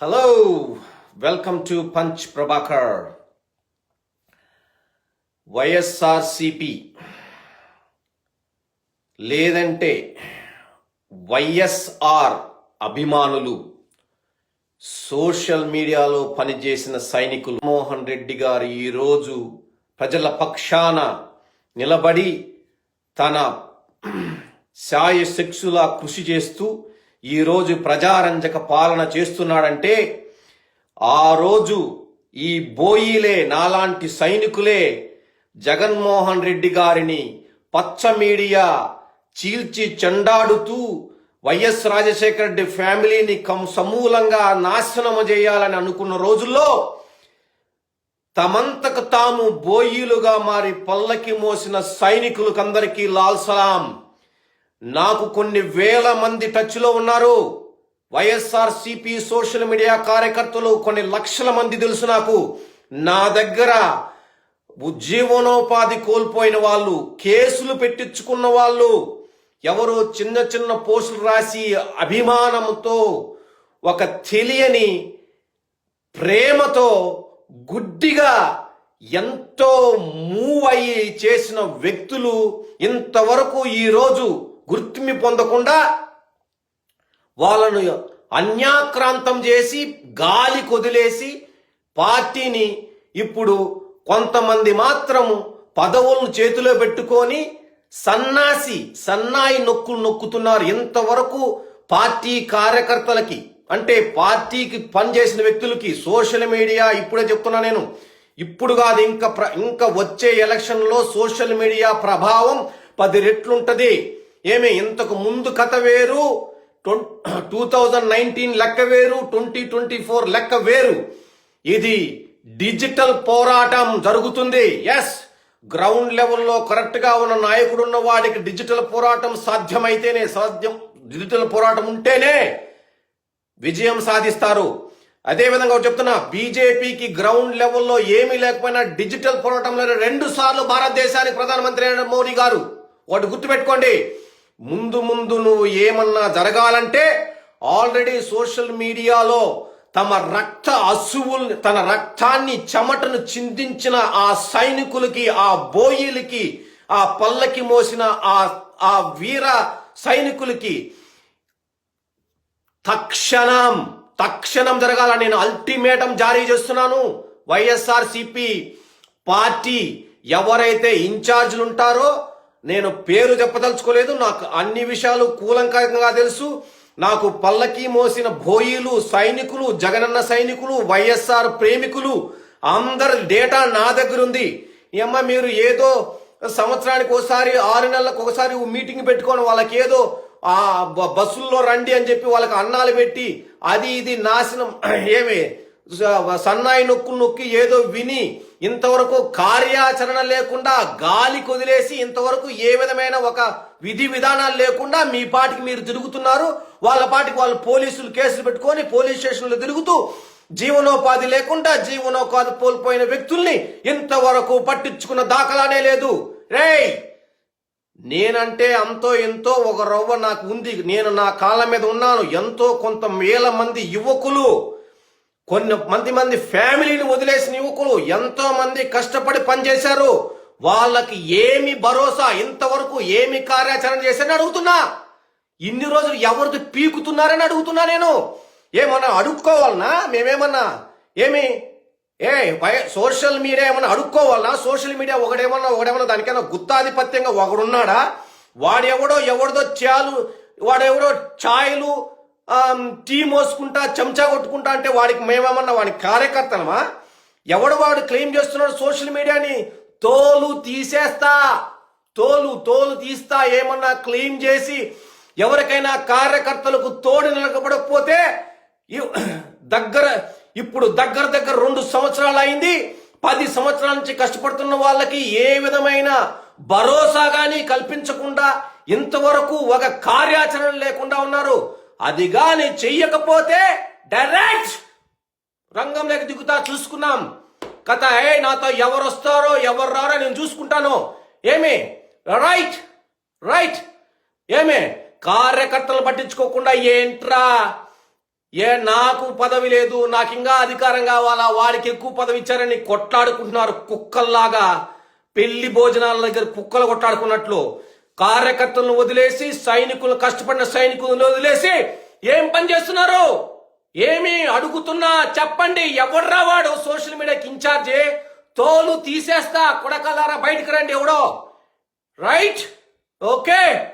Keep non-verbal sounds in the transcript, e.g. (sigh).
Hello welcome to punch Prabhakar YSRCP లేదంటే YSR అభిమానులు social మీడియాలో పనిచేసిన సైనికులు మోహన్ రెడ్డి గారు ఈరోజు ప్రజల పక్షాన నిలబడి తన శాయశక్తులా కృషి చేస్తూ ఈరోజు ప్రజారంజక పాలన చేస్తున్నాడంటే ఆ రోజు ఈ బోయిలే నాలాంటి సైనికులే జగన్మోహన్ రెడ్డి గారిని పచ్చ మీడియా చీల్చి చెండాడుతూ వైఎస్ రాజశేఖర రెడ్డి ఫ్యామిలీని కం సమూలంగా నాశనము చేయాలని అనుకున్న రోజుల్లో తమంతకు తాము బోయిలుగా మారి పల్లకి మోసిన సైనికులకందరికీ లాల్ సలాం. నాకు కొన్ని వేల మంది టచ్లో ఉన్నారు. వైఎస్ఆర్ సిపి సోషల్ మీడియా కార్యకర్తలు కొన్ని లక్షల మంది తెలుసు నాకు. నా దగ్గర ఉజ్జీవనోపాధి కోల్పోయిన వాళ్ళు కేసులు పెట్టించుకున్న వాళ్ళు ఎవరో చిన్న చిన్న పోస్టులు రాసి అభిమానంతో ఒక తెలియని ప్రేమతో గుడ్డిగా ఎంతో మూవ్ అయ్యి చేసిన వ్యక్తులు ఇంతవరకు ఈరోజు గుర్తింపు పొందకుండా వాళ్ళను అన్యాక్రాంతం చేసి గాలి కొదిలేసి పార్టీని ఇప్పుడు కొంతమంది మాత్రము పదవులను చేతిలో పెట్టుకొని సన్నాసి సన్నాయి నొక్కులు నొక్కుతున్నారు. ఇంతవరకు పార్టీ కార్యకర్తలకి అంటే పార్టీకి పనిచేసిన వ్యక్తులకి సోషల్ మీడియా ఇప్పుడే చెప్తున్నా నేను ఇప్పుడు కాదు ఇంకా ప్ర- ఇంకా వచ్చే ఎలక్షన్లో సోషల్ మీడియా ప్రభావం పది రెట్లుంటది. ఏమి ఇంతకు ముందు కథ వేరు టూ థౌజండ్ నైన్టీన్ లెక్క వేరు ట్వంటీ ట్వంటీ ఫోర్ లెక్క వేరు. ఇది డిజిటల్ పోరాటం జరుగుతుంది. ఎస్ గ్రౌండ్ లెవెల్లో కరెక్ట్గా ఉన్న నాయకుడు ఉన్న వాడికి డిజిటల్ పోరాటం సాధ్యమైతేనే సాధ్యం డిజిటల్ పోరాటం ఉంటేనే విజయం సాధిస్తారు. అదే విధంగా చెప్తున్నా బీజేపీకి గ్రౌండ్ లెవెల్లో ఏమీ లేకపోయినా డిజిటల్ పోరాటంలో రెండు సార్లు భారతదేశానికి ప్రధానమంత్రి నరేంద్ర మోడీ గారు. ఒకటి గుర్తుపెట్టుకోండి ముందు ముందు నువ్వు ఏమన్నా జరగాలంటే ఆల్రెడీ సోషల్ మీడియాలో తమ రక్త అశువుల్ని తన రక్తాన్ని చెమటను చిందించిన ఆ సైనికులకి ఆ బోయిలకి ఆ పల్లకి మోసిన ఆ ఆ వీర సైనికులకి తక్షణం తక్షణం జరగాల. నేను అల్టిమేటం జారీ చేస్తున్నాను. వైఎస్ఆర్ సిపి పార్టీ ఎవరైతే ఇన్ఛార్జ్లు ఉంటారో నేను పేరు చెప్పదలుచుకోలేదు నాకు అన్ని విషయాలు కూలంకరంగా తెలుసు. నాకు పల్లకి మోసిన భోయిలు సైనికులు జగనన్న సైనికులు వైఎస్ఆర్ ప్రేమికులు అందరి డేటా నా దగ్గర ఉంది ఏమ్మ మీరు ఏదో సంవత్సరానికి ఒకసారి ఆరు నెలలకు ఒకసారి మీటింగ్ పెట్టుకొని వాళ్ళకి ఏదో ఆ బస్సుల్లో రండి అని చెప్పి వాళ్ళకి అన్నాలు పెట్టి అది ఇది నాశనం (clears throat) ఏమి సన్నాయి నొక్కు నొక్కి ఏదో విని ఇంతవరకు కార్యాచరణ లేకుండా గాలి కొదిలేసి ఇంతవరకు ఏ విధమైన ఒక విధి విధానాలు లేకుండా మీ పాటికి మీరు తిరుగుతున్నారు. వాళ్ళ పాటికి వాళ్ళు పోలీసులు కేసులు పెట్టుకొని పోలీస్ స్టేషన్లు తిరుగుతూ జీవనోపాధి లేకుండా జీవనోపాధి కోల్పోయిన వ్యక్తుల్ని ఇంతవరకు పట్టించుకున్న దాఖలానే లేదు. రేయ్! నేనంటే అంతో ఎంతో ఒక రవ్వ నాకు ఉంది. నేను నా కాళ్ళ మీద ఉన్నాను. ఎంతో కొంత వేల మంది యువకులు కొన్ని మంది మంది ఫ్యామిలీని వదిలేసిన యువకులు ఎంతో మంది కష్టపడి పనిచేశారు. వాళ్ళకి ఏమి భరోసా ఇంతవరకు ఏమి కార్యాచరణ చేశారని అడుగుతున్నా. ఇన్ని రోజులు ఎవరిది పీకుతున్నారని అడుగుతున్నా నేను. ఏమన్నా అడుక్కోవాలనా? మేమేమన్నా ఏమి? ఏ సోషల్ మీడియా ఏమన్నా అడుక్కోవాలనా? సోషల్ మీడియా ఒకడేమన్నా ఒకడేమన్నా దానికైనా గుత్తాధిపత్యంగా ఒకడున్నాడా? వాడెవడో ఎవరిదో చాలు వాడెవడో ఛాయలు టీ మోసుకుంటా చెంచా కొట్టుకుంటా అంటే వాడికి మేమేమన్నా వాడి కార్యకర్తలమా? ఎవడు వాడు క్లెయిమ్ చేస్తున్నాడు సోషల్ మీడియాని? తోలు తీసేస్తా. తోలు తోలు తీస్తా. ఏమన్నా క్లెయిమ్ చేసి ఎవరికైనా కార్యకర్తలకు తోడు నిలకబడకపోతే దగ్గర ఇప్పుడు దగ్గర దగ్గర రెండు సంవత్సరాలు అయింది. పది సంవత్సరాల నుంచి కష్టపడుతున్న వాళ్ళకి ఏ విధమైన భరోసా కానీ కల్పించకుండా ఇంతవరకు ఒక కార్యాచరణ లేకుండా ఉన్నారు. అది గాని చెయ్యకపోతే డైరెక్ట్ రంగంలోకి దిగుతా చూసుకున్నాం. కథ ఏ నాతో ఎవరు వస్తారో ఎవరు రారో నేను చూసుకుంటాను. ఏమి? Right right. ఏమి? కార్యకర్తలు పట్టించుకోకుండా ఏంట్రా? ఏ నాకు పదవి లేదు నాకు ఇంకా అధికారం కావాలా? వాడికి ఎక్కువ పదవి ఇచ్చారని కొట్లాడుకుంటున్నారు కుక్కల్లాగా. పెళ్ళి భోజనాల దగ్గర కుక్కలు కొట్లాడుకున్నట్లు. కార్యకర్తలను వదిలేసి సైనికులు కష్టపడిన సైనికులను వదిలేసి ఏం పని చేస్తున్నారు? ఏమి అడుగుతున్నా చెప్పండి. ఎవర్రా వాడు? సోషల్ మీడియాకి ఇన్ఛార్జి తోలు తీసేస్తా. కొడకలారా బయటకు రండి ఎవడో. రైట్? ఓకే.